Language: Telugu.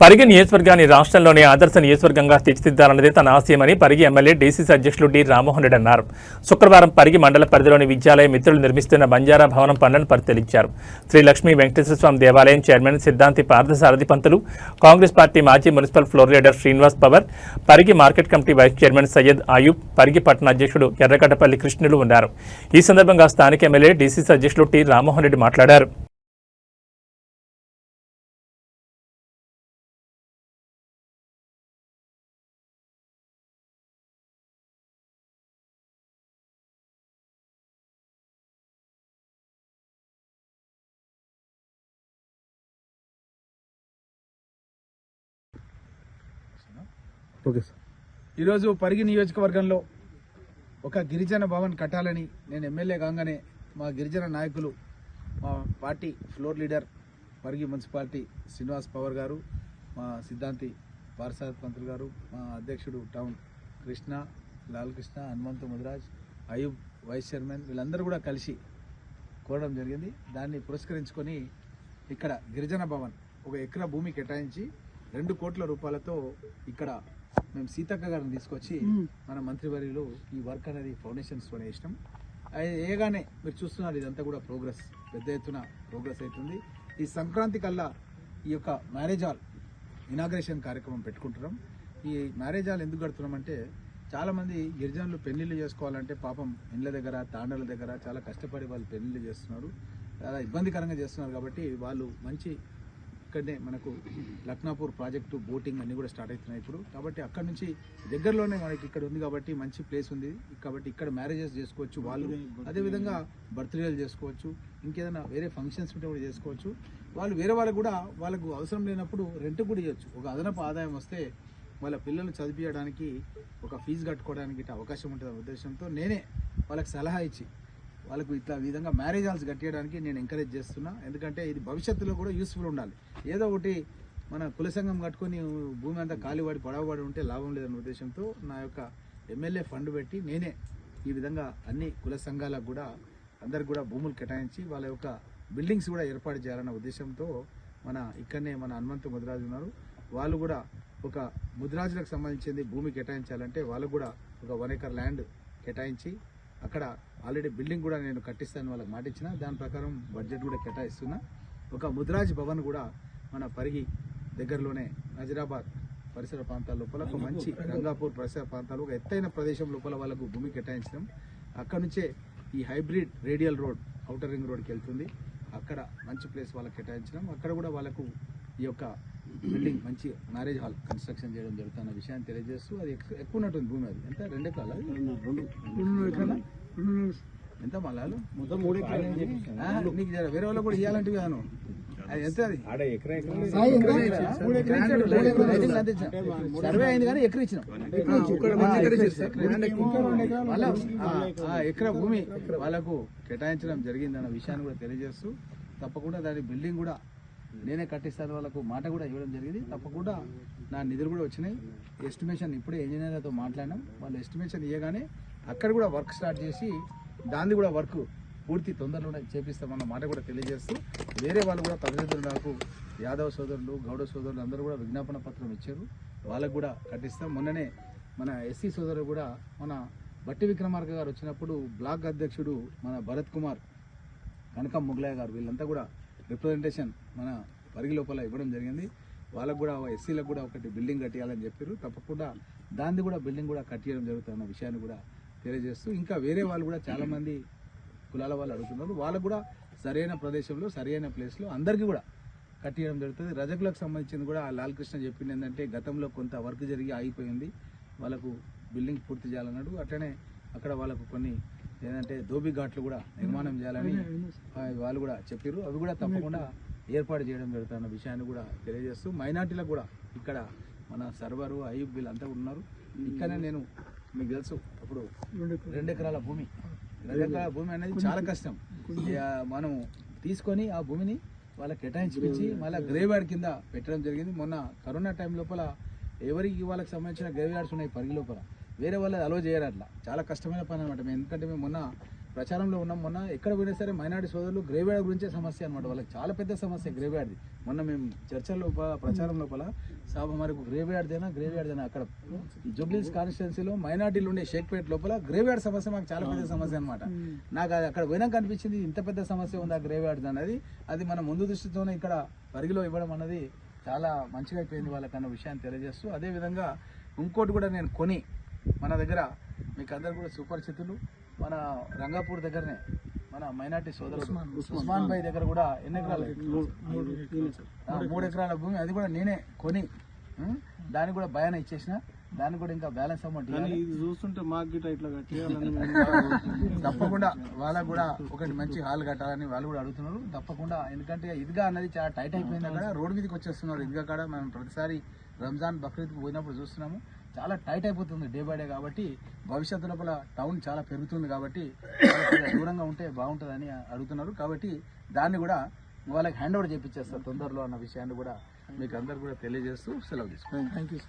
పరిగి నియోజకవర్గాన్ని రాష్ట్రంలోనే ఆదర్శ నియోజకవర్గంగా తీర్చిదిద్దాలన్నదే తన ఆశయమని పరిగి ఎమ్మెల్యే డీసీసీ అధ్యక్షులు డి రామ్మోహన్ రెడ్డి అన్నారు. శుక్రవారం పరిగి మండల పరిధిలోని విద్యాలయ మిత్రులు నిర్మిస్తున్న బంజారా భవనం పనులను పరిశీలించారు. శ్రీ లక్ష్మీ వెంకటేశ్వర స్వామి దేవాలయం చైర్మన్ సిద్ధాంతి పార్థసారథి పంతులు కాంగ్రెస్ పార్టీ మాజీ municipal floor leader Srinivas Pawar Parigi market committee vice chairman Syed Ayub Parigi పట్టణ అధ్యక్షుడు ఎర్రగడ్డపల్లి కృష్ణులు ఉన్నారు. ఈ సందర్భంగా స్థానిక ఎమ్మెల్యే డీసీసీ అధ్యక్షులు టి రామ్మోహన్ రెడ్డి మాట్లాడారు. Okay sir. ఈరోజు పరిగి నియోజకవర్గంలో ఒక గిరిజన భవన్ కట్టాలని నేను ఎమ్మెల్యే కాగానే మా గిరిజన నాయకులు మా party floor leader Parigi municipality Srinivas Pawar గారు మా సిద్ధాంతి పార్సాద్ పంతులు గారు మా అధ్యక్షుడు town Krishna Lalakrishna Hanumantha Hanumanthu Mudiraj Ayub vice chairman వీళ్ళందరూ కూడా కలిసి కోరడం జరిగింది. దాన్ని పురస్కరించుకొని ఇక్కడ గిరిజన భవన్ ఒక ఎకరా భూమి కేటాయించి రెండు కోట్ల రూపాయలతో ఇక్కడ మేము సీతక్క గారిని తీసుకొచ్చి మన మంత్రివర్యులు ఈ వర్క్ అనేది ఫౌండేషన్స్ తోనే ఇష్టం. ఏగానే మీరు చూస్తున్నారు ఇదంతా కూడా ప్రోగ్రెస్ పెద్ద ఎత్తున ప్రోగ్రెస్ అవుతుంది. ఈ సంక్రాంతి కల్లా ఈ యొక్క మ్యారేజ్ హాల్ ఇనాగ్రేషన్ కార్యక్రమం పెట్టుకుంటున్నాం. ఈ మ్యారేజ్ హాల్ ఎందుకు కడుతున్నామంటే చాలా మంది గిరిజనులు పెళ్ళిళ్ళు చేసుకోవాలంటే పాపం ఇండ్ల దగ్గర తాండల దగ్గర చాలా కష్టపడి వాళ్ళు పెళ్ళిళ్ళు చేస్తున్నారు. చాలా ఇబ్బందికరంగా చేస్తున్నారు కాబట్టి వాళ్ళు మంచి ఇక్కడనే మనకు లక్నాపూర్ ప్రాజెక్టు బోటింగ్ అన్ని కూడా స్టార్ట్ అవుతున్నాయి ఇప్పుడు. కాబట్టి అక్కడ నుంచి దగ్గరలోనే మనకి ఇక్కడ ఉంది కాబట్టి మంచి ప్లేస్ ఉంది. కాబట్టి ఇక్కడ మ్యారేజెస్ చేసుకోవచ్చు వాళ్ళు అదేవిధంగా బర్త్డేలు చేసుకోవచ్చు ఇంకేదైనా వేరే ఫంక్షన్స్ ఉంటే కూడా చేసుకోవచ్చు. వాళ్ళు వేరే వాళ్ళకు కూడా వాళ్ళకు అవసరం లేనప్పుడు రెంట్ కూడా ఇవ్వచ్చు ఒక అదనపు ఆదాయం వస్తే వాళ్ళ పిల్లల్ని చదివించడానికి ఒక ఫీజు కట్టుకోవడానికి అవకాశం ఉంటుంది ఉద్దేశంతో నేనే వాళ్ళకి సలహా ఇచ్చి వాళ్ళకు ఇట్లా విధంగా మ్యారేజ్ హాల్స్ కట్టేయడానికి నేను ఎంకరేజ్ చేస్తున్నా. ఎందుకంటే ఇది భవిష్యత్తులో కూడా యూస్ఫుల్ ఉండాలి. ఏదో ఒకటి మన కుల సంఘం కట్టుకొని భూమి అంతా ఖాళీపడి పడవబడి ఉంటే లాభం లేదన్న ఉద్దేశంతో నా యొక్క ఎమ్మెల్యే ఫండ్ పెట్టి నేనే ఈ విధంగా అన్ని కుల సంఘాలకు కూడా అందరికి కూడా భూములు కేటాయించి వాళ్ళ యొక్క బిల్డింగ్స్ కూడా ఏర్పాటు చేయాలన్న ఉద్దేశంతో మన ఇక్కడనే మన హనుమంతు ముదిరాజు ఉన్నారు. వాళ్ళు కూడా ఒక ముదిరాజులకు సంబంధించింది భూమి కేటాయించాలంటే వాళ్ళకు కూడా ఒక వన్ ఎకర్ ల్యాండ్ కేటాయించి అక్కడ ఆల్రెడీ బిల్డింగ్ కూడా నేను కట్టిస్తాను వాళ్ళకి మాట ఇచ్చిన దాని ప్రకారం బడ్జెట్ కూడా కేటాయిస్తున్నా. ఒక ముద్రాజ్ భవన్ కూడా మన పరిగి దగ్గరలోనే నజరాబాద్ పరిసర ప్రాంతాల లోపల ఒక మంచి రంగాపూర్ పరిసర ప్రాంతాలు ఒక ఎత్తైన ప్రదేశం లోపల వాళ్ళకు భూమి కేటాయించడం. అక్కడ నుంచే ఈ hybrid radial road outer ring రోడ్కి వెళ్తుంది. అక్కడ మంచి ప్లేస్ వాళ్ళకి కేటాయించడం. అక్కడ కూడా వాళ్ళకు ఈ యొక్క బిల్డింగ్ మంచి మ్యారేజ్ హాల్ కన్స్ట్రక్షన్ చేయడం జరుగుతున్న విషయాన్ని తెలియజేస్తూ అది ఎక్కు- ఎక్కువ ఉన్నట్టుంది భూమి అది. ఎంత? రెండు ఎకరాలా ఎంత మళ్ళాలు మొత్తం మూడు ఎకరాలు. నీకు వేరే వాళ్ళకి కూడా ఇవ్వాలంటే కాను అది ఎంత అది. సర్వే అయింది కానీ ఎకర ఇచ్చినాం. ఎకరా భూమి వాళ్ళకు కేటాయించడం జరిగింది అన్న విషయాన్ని కూడా తెలియజేస్తూ తప్పకుండా దాని బిల్డింగ్ కూడా Hmm. నేనే కట్టిస్తాను వాళ్ళకు మాట కూడా ఇవ్వడం జరిగింది. తప్పకుండా నా నిధులు కూడా వచ్చినాయి. ఎస్టిమేషన్ ఇప్పుడే ఇంజనీర్లతో మాట్లాడినాం. వాళ్ళు ఎస్టిమేషన్ ఇవ్వగానే అక్కడ కూడా వర్క్ స్టార్ట్ చేసి దాన్ని కూడా వర్క్ పూర్తి తొందరలోనే చేపిస్తామన్న మాట కూడా తెలియజేస్తూ వేరే వాళ్ళు కూడా తల్లిదండ్రులు నాకు యాదవ సోదరులు గౌడ సోదరులు అందరూ కూడా విజ్ఞాపన పత్రం ఇచ్చారు. వాళ్ళకు కూడా కట్టిస్తాం. మొన్ననే మన ఎస్సీ సోదరుడు కూడా మన బట్టి విక్రమార్క గారు వచ్చినప్పుడు బ్లాక్ అధ్యక్షుడు మన భరత్ కుమార్ కనకం ముగ్లయ్య గారు వీళ్ళంతా కూడా రిప్రజెంటేషన్ మన పరిగి లోపల ఇవ్వడం జరిగింది. వాళ్ళకు కూడా ఎస్సీలకు కూడా ఒకటి బిల్డింగ్ కట్టియాలని చెప్పారు తప్పకుండా దాన్ని కూడా బిల్డింగ్ కూడా కట్టియడం జరుగుతున్న విషయాన్ని కూడా తెలియజేస్తూ ఇంకా వేరే వాళ్ళు కూడా చాలామంది కులాల వాళ్ళు అడుగుతున్నారు. వాళ్ళకు కూడా సరైన ప్రదేశంలో సరైన ప్లేస్లో అందరికీ కూడా కట్టియడం జరుగుతుంది. రజకులకు సంబంధించింది కూడా ఆ లాల్ కృష్ణ చెప్పింది ఏంటంటే గతంలో కొంత వర్క్ జరిగి ఆగిపోయింది. వాళ్ళకు బిల్డింగ్ పూర్తి చేయాలన్నాడు. అట్లనే అక్కడ వాళ్ళకు కొన్ని ఏంటంటే దోబి ఘాట్లు కూడా నిర్మాణం చేయాలని వాళ్ళు కూడా చెప్పారు అవి కూడా తప్పకుండా ఏర్పాటు చేయడం జరుగుతున్న విషయాన్ని కూడా తెలియజేస్తూ మైనార్టీలకు కూడా ఇక్కడ మన సర్వరు అయ్యూబ్ వీళ్ళంతా ఉన్నారు. ఇక్కడనే నేను మీకు తెలుసు ఇప్పుడు రెండు ఎకరాల భూమి. రెండు ఎకరాల భూమి అనేది చాలా కష్టం. మనం తీసుకొని ఆ భూమిని వాళ్ళకి కేటాయించి మళ్ళీ గ్రేవ్ యార్డ్ కింద పెట్టడం జరిగింది. మొన్న కరోనా టైం లోపల ఎవరికి వాళ్ళకి సంబంధించిన గ్రేవ్ యార్డ్స్ ఉన్నాయి పరిగి లోపల. వేరే వాళ్ళు అలో చేయరు అట్లా. చాలా కష్టమైన పని అనమాట మేము ఎందుకంటే మేము మొన్న ప్రచారంలో ఉన్నాం. మొన్న ఎక్కడ పోయినా సరే మైనార్టీ సోదరులు గ్రేవ్యార్డ్ గురించే సమస్య అనమాట వాళ్ళకి చాలా పెద్ద సమస్య గ్రేవ్యార్డ్ది. మొన్న మేము చర్చల లోపల ప్రచారం లోపల సాబ మనకు గ్రేవ్యార్డ్దేనా గ్రేవ్యార్డ్దేనా అక్కడ జూబ్లీస్ కాన్స్టిట్యున్సీలో మైనార్టీలు ఉండే షేక్పేట్ లోపల గ్రేవ్యార్డ్ సమస్య మాకు చాలా పెద్ద సమస్య అనమాట నాకు అది అక్కడ పోయినాక అనిపించింది ఇంత పెద్ద సమస్య ఉంది ఆ గ్రేవ్యార్డ్ అనేది అది మన ముందు దృష్టితోనే ఇక్కడ పరిగిలో ఇవ్వడం అన్నది చాలా మంచిగా అయిపోయింది వాళ్ళకన్న విషయాన్ని తెలియజేస్తూ అదేవిధంగా ఇంకోటి కూడా నేను కొని మన దగ్గర మీకు అందరు కూడా సుపరిచితులు. మన రంగాపూర్ దగ్గరనే మన మైనార్టీ సోదరుడు ఉస్మాన్ భాయ్ దగ్గర కూడా ఎన్ని ఎకరాలు? మూడు ఎకరాల. భూమి. అది కూడా నేనే కొని దానికి కూడా భయాన ఇచ్చేసిన. దానికి కూడా ఇంకా బ్యాలెన్స్ అమౌంట్ చూస్తుంటే మాకు ఇట్లా తప్పకుండా వాళ్ళకు కూడా ఒకటి మంచి హాల్ కట్టాలని వాళ్ళు కూడా అడుగుతున్నారు. తప్పకుండా ఎందుకంటే ఇదిగా అన్నది చాలా టైట్ అయిపోయింది అక్కడ. రోడ్ మీదకి వచ్చేస్తున్నారు ఇదిగా కాడ. మనం ప్రతిసారి రంజాన్ బక్రీద్కి పోయినప్పుడు చూస్తున్నాము. చాలా టైట్ అయిపోతుంది డే బై డే కాబట్టి భవిష్యత్తు లోపల టౌన్ చాలా పెరుగుతుంది కాబట్టి దూరంగా ఉంటే బాగుంటుందని అడుగుతున్నారు. కాబట్టి దాన్ని కూడా వాళ్ళకి హ్యాండ్ ఓవర్ చేపించేస్తారు తొందరలో అన్న విషయాన్ని కూడా మీకు అందరు కూడా తెలియజేస్తూ సెలవు తీసుకుంటాం థ్యాంక్ యూ